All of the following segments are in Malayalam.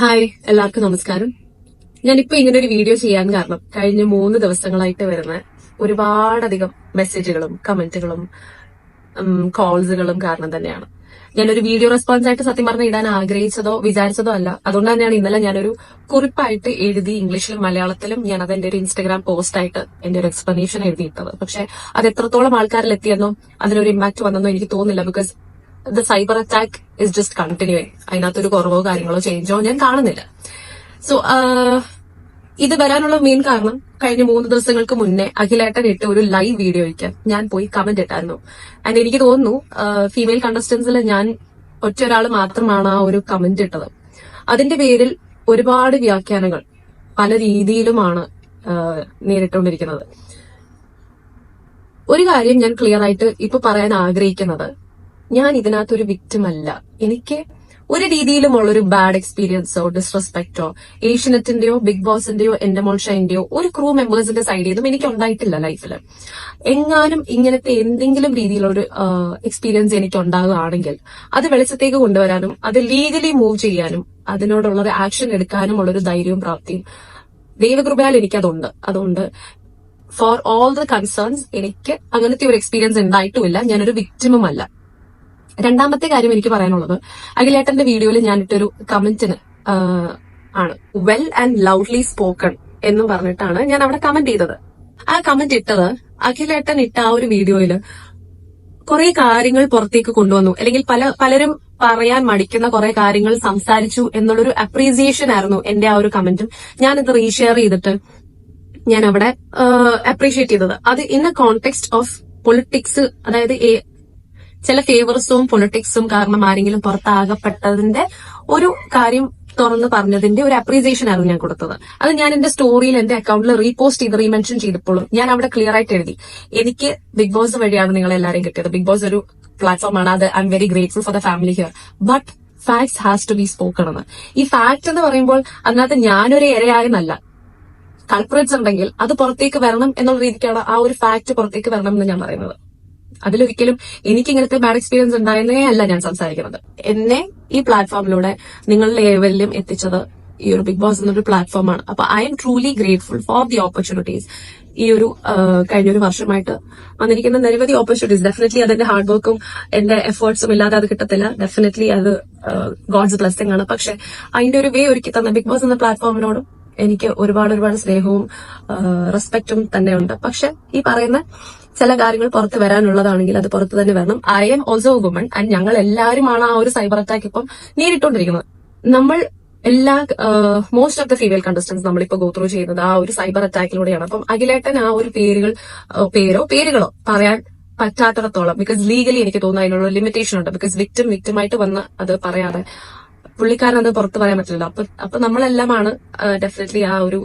ഹായ് എല്ലാവർക്കും നമസ്കാരം. ഞാനിപ്പോ ഇങ്ങനെ ഒരു വീഡിയോ ചെയ്യാൻ കാരണം കഴിഞ്ഞ മൂന്ന് ദിവസങ്ങളായിട്ട് വരുന്ന ഒരുപാടധികം മെസ്സേജുകളും കമന്റുകളും കോൾസുകളും കാരണം തന്നെയാണ്. ഞാനൊരു വീഡിയോ റെസ്പോൺസ് ആയിട്ട് സത്യം പറഞ്ഞ ഇടാൻ ആഗ്രഹിച്ചതോ വിചാരിച്ചതോ അല്ല. അതുകൊണ്ട് തന്നെയാണ് ഇന്നലെ ഞാനൊരു കുറിപ്പായിട്ട് എഴുതി ഇംഗ്ലീഷിലും മലയാളത്തിലും ഞാൻ അത് എന്റെ ഒരു ഇൻസ്റ്റഗ്രാം പോസ്റ്റായിട്ട് എന്റെ ഒരു എക്സ്പ്ലനേഷൻ എഴുതിയിട്ടത്. പക്ഷെ അത് എത്രത്തോളം ആൾക്കാരിൽ എത്തിയെന്നോ അതിനൊരു ഇമ്പാക്ട് വന്നെന്നോ എനിക്ക് തോന്നുന്നില്ല. Because the cyber attack is just continuing അതിനകത്തൊരു കുറവോ കാര്യങ്ങളോ ചേഞ്ചോ ഞാൻ കാണുന്നില്ല. സോ ഇത് വരാനുള്ള മെയിൻ കാരണം കഴിഞ്ഞ മൂന്ന് ദിവസങ്ങൾക്ക് മുന്നേ അഖിലേട്ടൻ ഇട്ട ഒരു ലൈവ് വീഡിയോയ്ക്ക് ഞാൻ പോയി കമന്റ് ഇട്ടായിരുന്നു. ആൻഡ് എനിക്ക് തോന്നുന്നു ഫീമെയിൽ കണ്ടസ്റ്റൻസിൽ ഞാൻ ഒറ്റ ഒരാൾ മാത്രമാണ് ആ ഒരു കമന്റ് ഇട്ടത്. അതിന്റെ പേരിൽ ഒരുപാട് വ്യാഖ്യാനങ്ങൾ പല രീതിയിലുമാണ് ആ, നേരിട്ടുകൊണ്ടിരിക്കുന്നത്. ഒരു കാര്യം ഞാൻ ക്ലിയർ ആയിട്ട് ഇപ്പൊ പറയാൻ ആഗ്രഹിക്കുന്നത്. ഞാൻ ഇതിനകത്തൊരു വിക്റ്റം അല്ല. എനിക്ക് ഒരു രീതിയിലുമുള്ള ഒരു ബാഡ് എക്സ്പീരിയൻസോ ഡിസ്റെസ്പെക്റ്റോ ഏഷ്യനെറ്റിന്റെയോ ബിഗ് ബോസിന്റെയോ എന്റെ മോൾഷന്റെയോ ഒരു ക്രൂ മെമ്പേഴ്സിന്റെ സൈഡിൽ നിന്നും എനിക്ക് ഉണ്ടായിട്ടില്ല ലൈഫിൽ എങ്ങാനും ഇങ്ങനത്തെ എന്തെങ്കിലും രീതിയിലൊരു എക്സ്പീരിയൻസ് എനിക്ക് ഉണ്ടാകുകയാണെങ്കിൽ അത് വെളിച്ചത്തേക്ക് കൊണ്ടുവരാനും അത് ലീഗലി മൂവ് ചെയ്യാനും അതിനോടുള്ള ഒരു ആക്ഷൻ എടുക്കാനും ഉള്ളൊരു ധൈര്യവും പ്രാപ്തിയും ദൈവകൃപയാൽ എനിക്കതുണ്ട്. അതുകൊണ്ട് ഫോർ ഓൾ ദ കൺസേൺസ് എനിക്ക് അങ്ങനത്തെ ഒരു എക്സ്പീരിയൻസ് ഉണ്ടായിട്ടുമില്ല. ഞാനൊരു വിക്റ്റിമും അല്ല. രണ്ടാമത്തെ കാര്യം എനിക്ക് പറയാനുള്ളത് അഖിലേട്ടന്റെ വീഡിയോയിൽ ഞാനിട്ടൊരു കമന്റിന് ആണ്. വെൽ ആൻഡ് ലൗഡ്ലി സ്പോക്കൺ എന്ന് പറഞ്ഞിട്ടാണ് ഞാൻ അവിടെ കമന്റ് ചെയ്തത്. ആ കമന്റ് ഇട്ടത് അഖിലേട്ടൻ ഇട്ട ആ ഒരു വീഡിയോയിൽ കുറെ കാര്യങ്ങൾ പുറത്തേക്ക് കൊണ്ടുവന്നു. അല്ലെങ്കിൽ പല പലരും പറയാൻ മടിക്കുന്ന കുറെ കാര്യങ്ങൾ സംസാരിച്ചു എന്നുള്ളൊരു അപ്രീസിയേഷൻ ആയിരുന്നു എന്റെ ആ ഒരു കമന്റും ഞാനിത് റീഷെയർ ചെയ്തിട്ട് ഞാൻ അവിടെ അപ്രീഷിയേറ്റ് ചെയ്തത്. അത് in a context of politics അതായത് ചില ഫേവറസും പൊളിറ്റിക്സും കാരണം ആരെങ്കിലും പുറത്താകപ്പെട്ടതിന്റെ ഒരു കാര്യം തുറന്ന് പറഞ്ഞതിന്റെ ഒരു അപ്രീസിയേഷൻ ആയിരുന്നു ഞാൻ കൊടുത്തത്. അത് ഞാൻ എന്റെ സ്റ്റോറിയിൽ എന്റെ അക്കൗണ്ടിൽ റീപോസ്റ്റ് ചെയ്ത് റീമെൻഷൻ ചെയ്തപ്പോഴും ഞാൻ അവിടെ ക്ലിയർ ആയിട്ട് എഴുതി. എനിക്ക് ബിഗ് ബോസ് വഴിയാണ് നിങ്ങൾ എല്ലാവരെയും കിട്ടിയത്. ബിഗ് ബോസ് ഒരു പ്ലാറ്റ്ഫോം ആണ്. അത് I'm very grateful for the family here but facts has to be spoken എന്ന് ഈ ഫാക്ട് എന്ന് പറയുമ്പോൾ അതിനകത്ത് ഞാനൊരു ഇരയായെന്നല്ല. കൾപ്രേറ്റ്സ് ഉണ്ടെങ്കിൽ അത് പുറത്തേക്ക് വരണം എന്നുള്ള രീതിക്കാണ് ആ ഒരു ഫാക്ട് പുറത്തേക്ക് വരണം എന്ന് ഞാൻ പറയുന്നത്. അതിലൊരിക്കലും എനിക്ക് ഇങ്ങനത്തെ ബാഡ് എക്സ്പീരിയൻസ് ഉണ്ടായിരുന്നേ അല്ല ഞാൻ സംസാരിക്കുന്നത്. എന്നെ ഈ പ്ലാറ്റ്ഫോമിലൂടെ നിങ്ങളുടെ ലെവലിലും എത്തിച്ചത് ഈ ഒരു ബിഗ് ബോസ് എന്നൊരു പ്ലാറ്റ്ഫോമാണ് അപ്പൊ I'm truly grateful for the opportunities ഈ ഒരു കഴിഞ്ഞ ഒരു വർഷമായിട്ട് വന്നിരിക്കുന്ന നിരവധി ഓപ്പർച്യൂണിറ്റീസ് ഡെഫിനറ്റ്ലി അതിന്റെ ഹാർഡ് വർക്കും എന്റെ എഫേർട്സും ഇല്ലാതെ അത് കിട്ടത്തില്ല. ഡെഫിനറ്റ്ലി അത് ഗോഡ്സ് ബ്ലെസ്സിംഗ് ആണ്. പക്ഷെ അതിന്റെ ഒരു വേ ഒരുക്കി തന്ന ബിഗ് ബോസ് എന്ന പ്ലാറ്റ്ഫോമിനോടും എനിക്ക് ഒരുപാട് ഒരുപാട് സ്നേഹവും റെസ്പെക്റ്റും തന്നെയുണ്ട് പക്ഷെ ഈ പറയുന്ന ചില കാര്യങ്ങൾ പുറത്ത് വരാനുള്ളതാണെങ്കിൽ അത് പുറത്ത് തന്നെ വരണം. I'm also woman and ഞങ്ങൾ എല്ലാവരുമാണ് ആ ഒരു സൈബർ അറ്റാക്ക് ഇപ്പം നേരിട്ടുകൊണ്ടിരിക്കുന്നത് നമ്മൾ എല്ലാ most of the female contestants നമ്മളിപ്പോ ഗോ ത്രൂ ചെയ്യുന്നത് ആ ഒരു സൈബർ അറ്റാക്കിലൂടെയാണ് അപ്പം അഖിലേട്ടൻ ആ ഒരു പേരുകൾ പേരോ പേരുകളോ പറയാൻ പറ്റാത്തിടത്തോളം ബിക്കോസ് ലീഗലി എനിക്ക് തോന്നുന്നു അതിനുള്ള ലിമിറ്റേഷൻ ഉണ്ട്. ബിക്കോസ് വിക്ടിം വിക്ടിമായിട്ട് വന്ന് അത് പറയാതെ പുള്ളിക്കാരൻ പുറത്തു പറയാൻ പറ്റില്ല അപ്പൊ അപ്പൊ നമ്മളെല്ലാമാണ് ഡെഫിനറ്റ്ലി ആ ഒരു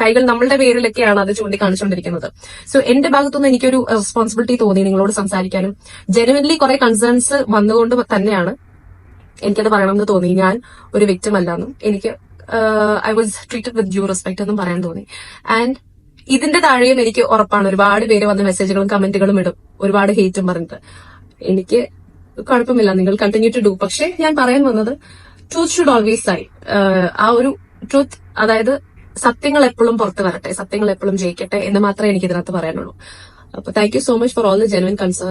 കൈകൾ നമ്മളുടെ പേരിലൊക്കെയാണ് അത് ചൂണ്ടിക്കാണിച്ചുകൊണ്ടിരിക്കുന്നത്. സോ എന്റെ ഭാഗത്തുനിന്ന് എനിക്കൊരു റെസ്പോൺസിബിലിറ്റി തോന്നി നിങ്ങളോട് സംസാരിക്കാനും. ജെനുവൻലി കുറെ കൺസേൺസ് വന്നുകൊണ്ട് തന്നെയാണ് എനിക്കത് പറയണമെന്ന് തോന്നി. ഞാൻ ഒരു വ്യക്തി അല്ലാന്നും. എനിക്ക് I was treated with due respect എന്നും പറയാൻ തോന്നി. ആൻഡ് ഇതിന്റെ താഴെയും എനിക്ക് ഉറപ്പാണ്. ഒരുപാട് പേര് വന്ന മെസ്സേജുകളും കമന്റുകളും ഇടും. ഒരുപാട് ഹേറ്റും പറഞ്ഞിട്ട്. എനിക്ക് കുഴപ്പമില്ല നിങ്ങൾ കണ്ടിന്യൂ ടു ഡു പക്ഷെ ഞാൻ പറയാൻ വന്നത് ട്രൂത്ത് ഷുഡ് ഓൾവേസ് ആയി ആ ഒരു ട്രൂത്ത് അതായത് സത്യങ്ങൾ എപ്പോഴും പുറത്ത് വരട്ടെ സത്യങ്ങൾ എപ്പോഴും ജയിക്കട്ടെ എന്ന് മാത്രമേ എനിക്ക് ഇതിനകത്ത് പറയാനുള്ളൂ. അപ്പൊ thank you so much for all the genuine concern